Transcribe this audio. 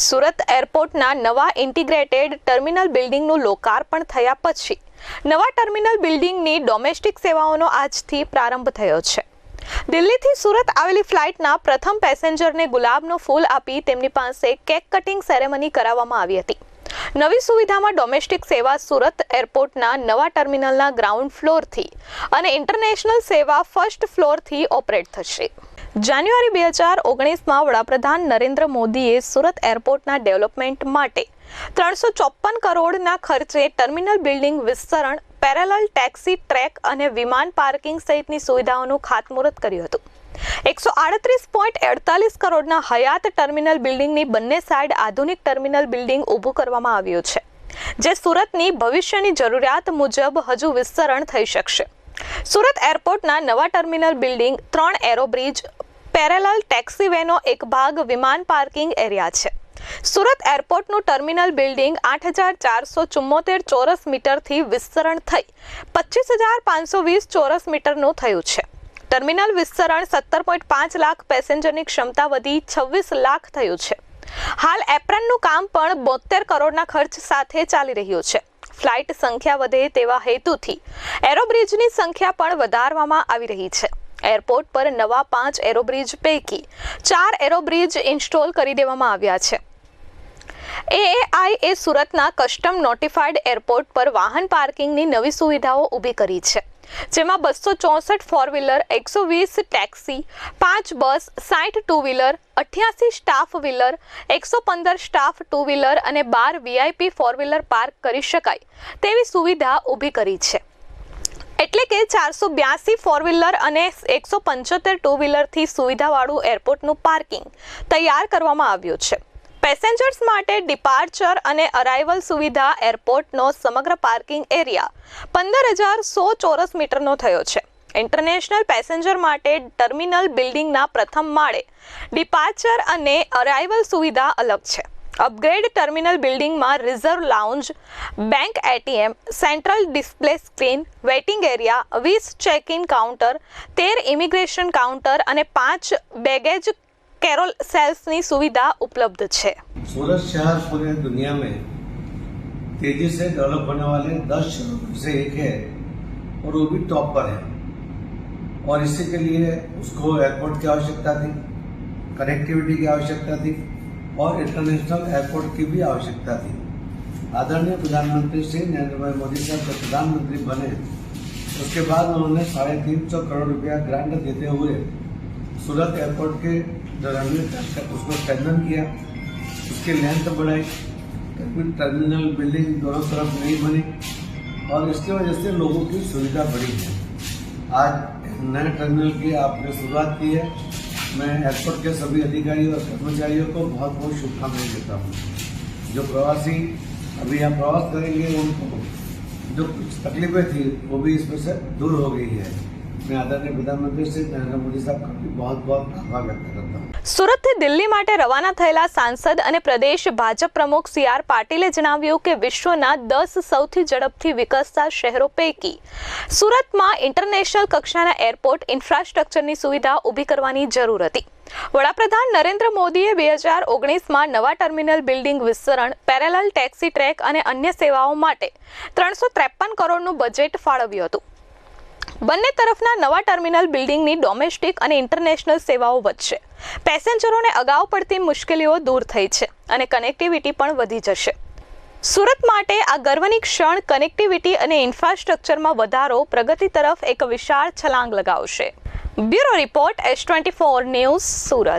સુરત એરપોર્ટના નવા integrated terminal બિલ્ડિંગનું લોકાર્પણ થયા પછી નવા ટર્મિનલ બિલ્ડિંગની ડોમેસ્ટિક સેવાઓનો આજથી પ્રારંભ થયો છે. દિલ્હીથી સુરત આવેલી ફ્લાઇટના પ્રથમ પેસેન્જરને ગુલાબનો ફૂલ આપી તેમની પાસે કેક કટિંગ સેરેમની કરાવવામાં આવી હતી. નવી સુવિધામાં ડોમેસ્ટિક સેવા સુરત એરપોર્ટના નવા ટર્મિનલના ગ્રાઉન્ડ ફ્લોરથી અને ઇન્ટરનેશનલ સેવા ફર્સ્ટ ફ્લોરથી ઓપરેટ થશે. જાન્યુઆરી બે હજાર ઓગણીસમાં વડાપ્રધાન નરેન્દ્ર મોદીએ સુરત એરપોર્ટના ડેવલપમેન્ટ માટે ત્રણસો ચોપન કરોડના ખર્ચે ટર્મિનલ બિલ્ડિંગ વિસ્તરણ, પેરેલલ ટેક્સી, ટ્રેક અને વિમાન પાર્કિંગ સહિતની સુવિધાઓનું ખાતમુહૂર્ત કર્યું હતું. એકસો આડત્રીસ પોઈન્ટ અડતાલીસ કરોડના હયાત ટર્મિનલ બિલ્ડિંગની બંને સાઇડ આધુનિક ટર્મિનલ બિલ્ડિંગ ઊભું કરવામાં આવ્યું છે, જે સુરતની ભવિષ્યની જરૂરિયાત મુજબ હજુ વિસ્તરણ થઈ શકશે. સુરત એરપોર્ટના નવા ટર્મિનલ બિલ્ડિંગ ત્રણ એરોબ્રિજ પેરેલલ ટેક્સી વેનો એક ભાગ વિમાન પાર્કિંગ એરિયા છે. સુરત એરપોર્ટનું ટર્મિનલ બિલ્ડિંગ આઠ હજાર ચારસો ચુમ્મોતેર ચોરસ મીટરથી વિસ્તરણ થઈ, પચીસ હજાર પાંચસો વીસ ચોરસ મીટરનું થયું છે. ટર્મિનલ વિસ્તરણ સત્તર પોઈન્ટ પાંચ લાખ પેસેન્જરની ક્ષમતા વધી છવ્વીસ લાખ થયું છે. હાલ એપ્રનનું કામ પણ બોતેર કરોડના ખર્ચ સાથે ચાલી રહ્યું છે. ફ્લાઇટ સંખ્યા વધે તેવા હેતુથી એરોબ્રિજની સંખ્યા પણ વધારવામાં આવી રહી છે. એરપોર્ટ પર નવા પાંચ એરોબ્રિજ પૈકી ચાર એરોબ્રિજ ઇન્સ્ટોલ કરી દેવામાં આવ્યા છે. એએઆઈ એ સુરતના કસ્ટમ નોટિફાઈડ એરપોર્ટ પર વાહન પાર્કિંગની નવી સુવિધાઓ ઊભી કરી છે, જેમાં બસો ચોસઠ ફોર વ્હીલર એકસો વીસ ટેક્સી, પાંચ બસ સાઠ ટુ વ્હીલર અઠ્યાસી સ્ટાફ વ્હીલર, એકસો પંદર સ્ટાફ ટુ વ્હીલર અને બાર વીઆઈપી ફોર વ્હીલર પાર્ક કરી શકાય તેવી સુવિધા ઊભી કરી છે. એટલે કે ચારસો બ્યાસી ફોર વ્હીલર અને એકસો પંચોતેર ટુ વ્હીલરથી સુવિધાવાળું એરપોર્ટનું પાર્કિંગ તૈયાર કરવામાં આવ્યું છે. પેસેન્જર્સ માટે ડિપાર્ચર અને અરાઇવલ સુવિધા એરપોર્ટનો સમગ્ર પાર્કિંગ એરિયા પંદર હજાર સો ચોરસ મીટરનો થયો છે. ઇન્ટરનેશનલ પેસેન્જર માટે ટર્મિનલ બિલ્ડિંગના પ્રથમ માળે ડિપાર્ચર અને અરાઇવલ સુવિધા અલગ છે. અપગ્રેડ ટર્મિનલ બિલ્ડિંગમાં reserve lounge bank ATM central display screen waiting area વીસ ચેક ઇન કાઉન્ટર તેર ઇમિગ્રેશન કાઉન્ટર અને પાંચ બેગેજ કેરોલ સેલ્સની સુવિધા ઉપલબ્ધ છે सूरत शहर पूरे दुनिया में तेजी से डेवलप होने वाले दस शहरों में से एक है और वो भी टॉप पर है और इसी के लिए उसको एयरपोर्ट की आवश्यकता थी कनेक्टिविटी की आवश्यकता थी और इंटरनेशनल एयरपोर्ट की भी आवश्यकता थी। आदरणीय प्रधानमंत्री श्री नरेंद्र भाई मोदी साहब जब प्रधानमंत्री बने, उसके बाद उन्होंने साढ़े तीन सौ करोड़ रुपया ग्रांट देते हुए सूरत एयरपोर्ट के था उसको स्ट्रेंथन किया। उसकी लेंथ बढ़ाई टर्मिनल बिल्डिंग दोनों तरफ़ नई बनी और इसकी वजह से लोगों की सुविधा बढ़ी है। आज नए टर्मिनल की आपने शुरुआत की है। मैं एयरपोर्ट के सभी अधिकारियों और कर्मचारियों को बहुत बहुत शुभकामनाएँ देता हूँ। जो प्रवासी अभी यहाँ प्रवास करेंगे, उनको जो कुछ तकलीफें थी, वो भी इसमें से दूर हो गई है। मैं आदरणीय प्रधानमंत्री श्री नरेंद्र मोदी साहब का भी बहुत बहुत आभार व्यक्त करता हूँ સુરતથી દિલ્હી માટે રવાના થયેલા સાંસદ અને પ્રદેશ ભાજપ પ્રમુખ સી આર પાટીલે જણાવ્યું કે વિશ્વના દસ સૌથી ઝડપથી વિકસતા શહેરો પૈકી સુરતમાં ઇન્ટરનેશનલ કક્ષાના એરપોર્ટ ઇન્ફ્રાસ્ટ્રક્ચરની સુવિધા ઊભી કરવાની જરૂર હતી વડાપ્રધાન નરેન્દ્ર મોદીએ બે હજાર ઓગણીસમાં નવા ટર્મિનલ બિલ્ડિંગ વિસ્તરણ પેરેલલ ટેક્સી ટ્રેક અને અન્ય સેવાઓ માટે ત્રણસો ત્રેપન કરોડનું બજેટ ફાળવ્યું હતું બંને તરફના નવા ટર્મિનલ બિલ્ડિંગની ડોમેસ્ટિક અને ઇન્ટરનેશનલ સેવાઓ વધશે. પેસેન્જરોને અગાઉ પડતી મુશ્કેલીઓ દૂર થઈ છે અને કનેક્ટિવિટી પણ વધી જશે. સુરત માટે આ ગર્વની ક્ષણ કનેક્ટિવિટી અને ઇન્ફ્રાસ્ટ્રક્ચરમાં વધારો પ્રગતિ તરફ એક વિશાળ છલાંગ લગાવશે. Bureau report S twenty four news Surat.